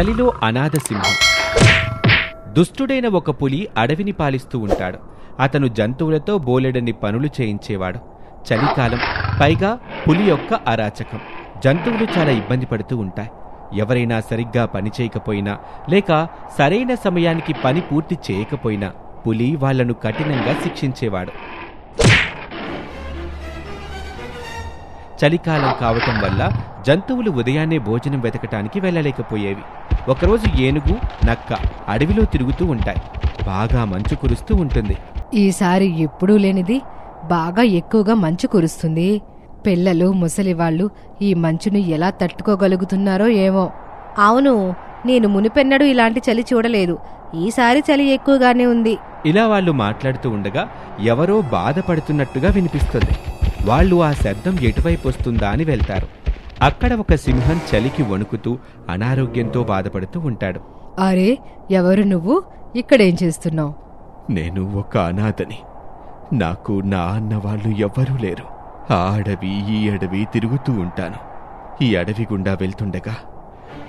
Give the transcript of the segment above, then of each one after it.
చలిలో అనాథ సింహం. దుష్టుడైన ఒక పులి అడవిని పాలిస్తూ ఉంటాడు. అతను జంతువులతో బోలెడన్ని పనులు చేయించేవాడు. చలికాలం పైగా పులి యొక్క అరాచకం. జంతువులు చాలా ఇబ్బంది పడుతూ ఉంటాయి. ఎవరైనా సరిగ్గా పని చేయకపోయినా లేక సరైన సమయానికి పని పూర్తి చేయకపోయినా పులి వాళ్ళను కఠినంగా శిక్షించేవాడు. చలికాలం కావటం వల్ల జంతువులు ఉదయాన్నే భోజనం వెతకటానికి వెళ్ళలేకపోయేవి. ఒకరోజు ఏనుగు నక్క అడవిలో తిరుగుతూ ఉంటాయి. బాగా మంచు కురుస్తూ ఉంటుంది. ఈసారి ఎప్పుడూ లేనిది బాగా ఎక్కువగా మంచు కురుస్తుంది. పిల్లలు ముసలివాళ్ళు ఈ మంచును ఎలా తట్టుకోగలుగుతున్నారో ఏమో. అవును నేను మునిపెన్నడూ ఇలాంటి చలి చూడలేదు. ఈసారి చలి ఎక్కువగానే ఉంది. ఇలా వాళ్ళు మాట్లాడుతూ ఉండగా ఎవరో బాధపడుతున్నట్టుగా వినిపిస్తుంది. వాళ్ళు ఆ శబ్దం ఎటువైపు వస్తుందా అని వెళ్తారు. అక్కడ ఒక సింహం చలికి వణుకుతూ అనారోగ్యంతో బాధపడుతూ ఉంటాడు. అరే ఎవరు నువ్వు? ఇక్కడేం చేస్తున్నావు? నేను ఒక అనాథని. నాకు నా అన్న వాళ్ళు ఎవ్వరూ లేరు. ఆ అడవి ఈ అడవి తిరుగుతూ ఉంటాను. ఈ అడవి గుండా వెళ్తుండగా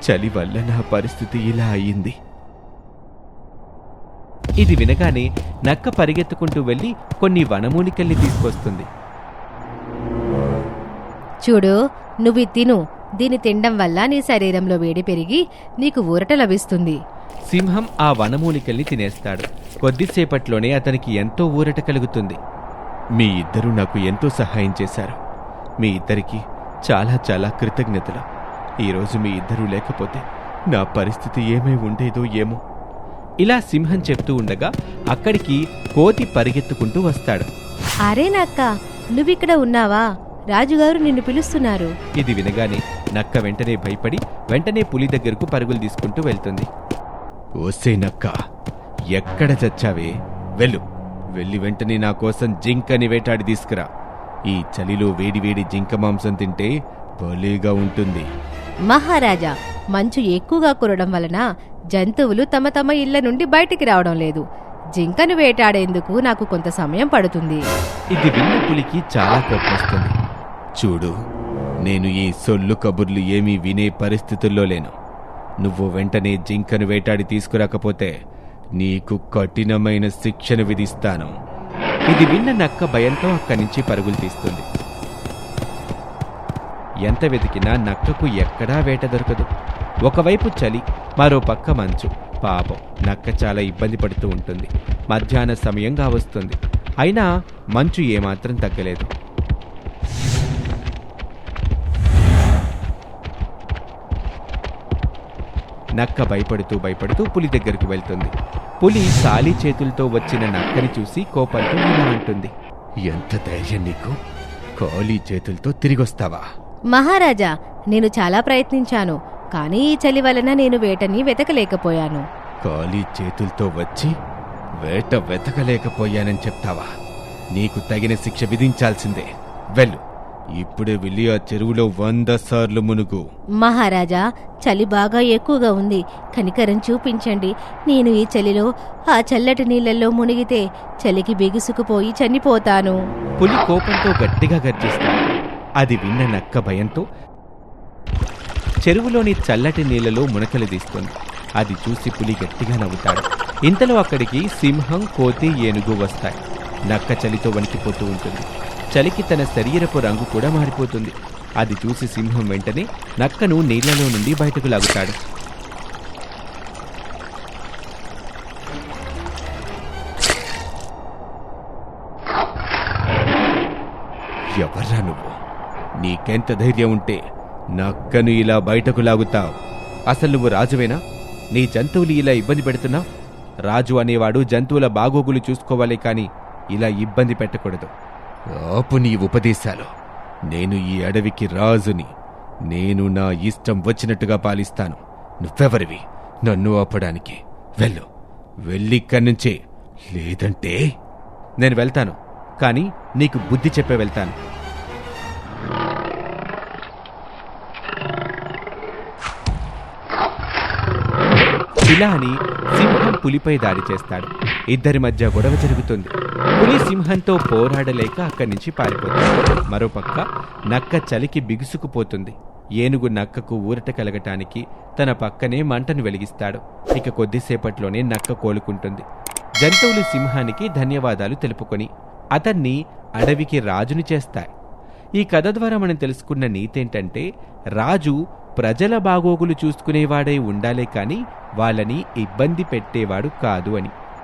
చలి వల్ల నా పరిస్థితి ఇలా అయ్యింది ఇది వినగానే నక్క పరిగెత్తుకుంటూ వెళ్ళి కొన్ని వనమూలికల్ని తీసుకొస్తుంది. చూడు నువ్వు తిను. దీని తినడం వల్ల నీ శరీరంలో వేడి పెరిగి నీకు ఊరట లభిస్తుంది. సింహం ఆ వనమూలికల్ని తినేస్తాడు. కొద్దిసేపట్లోనే అతనికి ఎంతో ఊరట కలుగుతుంది. మీ ఇద్దరూ నాకు ఎంతో సహాయం చేశారు. మీ ఇద్దరికి చాలా చాలా కృతజ్ఞతలు. ఈరోజు మీ ఇద్దరూ లేకపోతే నా పరిస్థితి ఏమై ఉండేదో ఏమో. ఇలా సింహం చెప్తూ ఉండగా అక్కడికి కోతి పరిగెత్తుకుంటూ వస్తాడు. అరే నక్క నువ్విక్కడ ఉన్నావా? రాజుగారు నిన్ను పిలుస్తున్నారు. ఇది వినగానే నక్క వెంటనే భయపడి వెంటనే పులి దగ్గరకు పరుగులు తీసుకుంటూ వెళ్తుంది. ఓసే నక్క ఎక్కడ చచ్చావే? వెళ్ళు. వెళ్ళి వెంటనే నా కోసం జింకని వేటాడి తీసుకురా. ఈ చలిలో వేడివేడి జింక మాంసం తింటే భలేగా ఉంటుంది. మహారాజా మంచు ఎక్కువగా కురడం వలన జంతువులు తమ తమ ఇళ్ళ నుండి బయటికి రావడం లేదు. జింకను వేటాడేందుకు నాకు కొంత సమయం పడుతుంది. ఇది విన్న పులికి చాలా కోపం వస్తుంది. చూడు నేను ఈ సొల్లు కబుర్లు ఏమీ వినే పరిస్థితుల్లో లేను. నువ్వు వెంటనే జింకను వేటాడి తీసుకురాకపోతే నీకు కఠినమైన శిక్షను విధిస్తాను. ఇది విన్న నక్క భయంతో అక్కడి నుంచి పరుగులు తీస్తుంది. ఎంత వెతికినా నక్కకు ఎక్కడా వేట దొరకదు. ఒకవైపు చలి మరో పక్క మంచు. పాపం నక్క చాలా ఇబ్బంది పడుతూ ఉంటుంది. మధ్యాహ్న సమయంగా వస్తుంది. అయినా మంచు ఏమాత్రం తగ్గలేదు. నక్క భయపడుతూ భయపడుతూ పులి దగ్గరికి వెళ్తుంది. పులి ఖాళీ చేతులతో వచ్చిన నక్కని చూసి కోపంతో ఇలా అంటుంది. ఎంత ధైర్యం నీకు? ఖాళీ చేతులతో తిరిగొస్తావా? మహారాజా నేను చాలా ప్రయత్నించాను కానీ ఈ చలి వలన నేను వేటని వెతకలేకపోయాను. ఖాళీ చేతులతో వచ్చి వేట వెతకలేకపోయానని చెప్తావా? నీకు తగిన శిక్ష విధించాల్సిందే. వెళ్ళు. ఇప్పుడే వెళ్ళి ఆ చెరువులో వంద సార్లు మునుగు. మహారాజా చలి బాగా ఎక్కువగా ఉంది. కనికరం చూపించండి. నేను ఈ చలిలో ఆ చల్లటి నీళ్ళల్లో మునిగితే చలికి బిగుసుకుపోయి చనిపోతాను. పులి కోపంతో గట్టిగా గర్జిస్తాను అది విన్న నక్క భయంతో చెరువులోని చల్లటి నీళ్ళలో మునకలు తీస్తుంది. అది చూసి పులి గట్టిగా నవ్వుతాడు. ఇంతలో అక్కడికి సింహం కోతి ఏనుగు వస్తాయి. నక్క చలితో వణికిపోతూ ఉంటుంది. చలికి తన శరీరపు రంగు కూడా మారిపోతుంది. అది చూసి సింహం వెంటనే నక్కను నీళ్ళలో నుండి బయటకు లాగుతాడు. ఎవర్రా నువ్వు? నీకెంత ధైర్యం ఉంటే నక్కను ఇలా బయటకు లాగుతావు. అసలు నువ్వు రాజువేనా? నీ జంతువులు ఇలా ఇబ్బంది పెడుతున్నావు? రాజు అనేవాడు జంతువుల బాగోగులు చూసుకోవాలి కానీ ఇలా ఇబ్బంది పెట్టకూడదు. ఆపు నీ ఉపదేశాలు. నేను ఈ అడవికి రాజుని. నేను నా ఇష్టం వచ్చినట్టుగా పాలిస్తాను. నువ్వెవరివి? నన్ను ఆపడానికి. వెళ్ళు. వెళ్ళిక్కడి నుంచే. లేదంటే నేను వెళ్తాను. కానీ నీకు బుద్ధి చెప్పే వెళ్తాను. ఇలా అని సింహం పులిపై దాడి చేస్తాడు. ఇద్దరి మధ్య గొడవ జరుగుతుంది. పులి సింహంతో పోరాడలేక అక్కడి నుంచి పారిపోతుంది. మరోపక్క నక్క చలికి బిగుసుకుపోతుంది. ఏనుగు నక్కకు ఊరట కలగటానికి తన పక్కనే మంటను వెలిగిస్తాడు. ఇక కొద్దిసేపట్లోనే నక్క కోలుకుంటుంది. జంతువులు సింహానికి ధన్యవాదాలు తెలుపుకొని అతన్ని అడవికి రాజుని చేస్తాయి. ఈ కథ ద్వారా మనం తెలుసుకున్న నీతేంటంటే రాజు ప్రజల బాగోగులు చూసుకునేవాడై ఉండాలే కాని వాళ్ళని ఇబ్బంది పెట్టేవాడు కాదు అని.